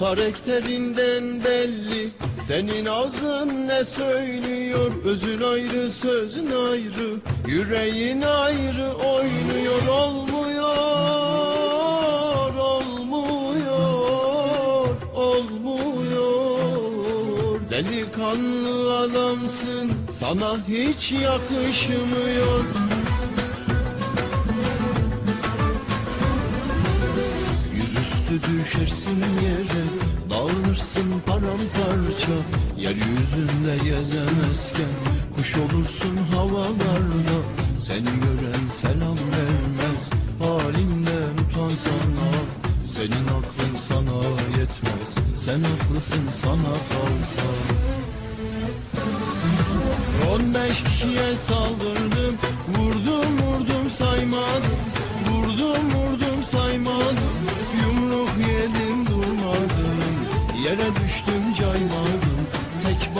Karakterinden belli Senin ağzın ne söylüyor? Özün ayrı sözün ayrı. Yüreğin ayrı oynuyor Olmuyor Olmuyor Olmuyor. Delikanlı adamsın Sana hiç yakışmıyor. Yüzüstü düşersin yere Dağılırsın paramparça. Yeryüzünde gezemezken Kuş olursun havalarda. Seni gören selam vermez Halinden utansana Senin aklın sana yetmez Sen haklısın sana kalsa. On beş kişiye saldırdım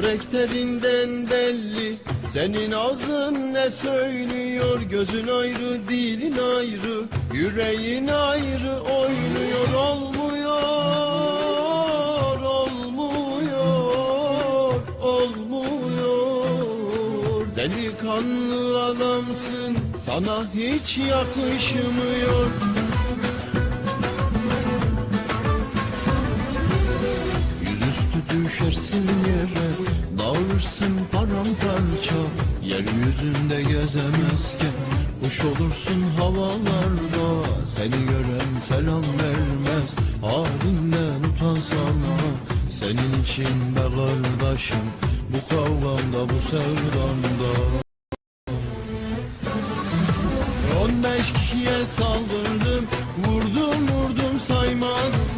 Karakterinden belli. Senin ağzın ne söylüyor? Gözün ayrı dilin ayrı. Yüreğin ayrı oynuyor Olmuyor Olmuyor Olmuyor. Delikanlı adamsın Sana hiç yakışmıyor. Yüzüstü düşersin yere Dağılırsın paramparça Yeryüzünde gezemezken. Kuş olursun havalarda Seni gören selam vermez. Halinden utansana Senin için be kardeşim Bu kavgamda bu sevdamda On beş kişiye saldırdım Vurdum vurdum saymadım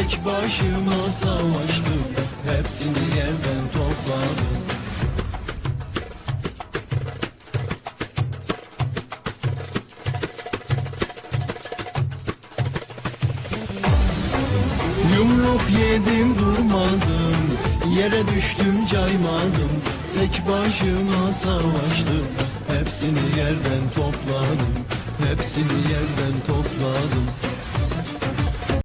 Tek başıma savaştım. Hepsini yerden topladım. Yumruk yedim durmadım. Yere düştüm caymadım. Tek başıma savaştım. Hepsini yerden topladım. Hepsini yerden topladım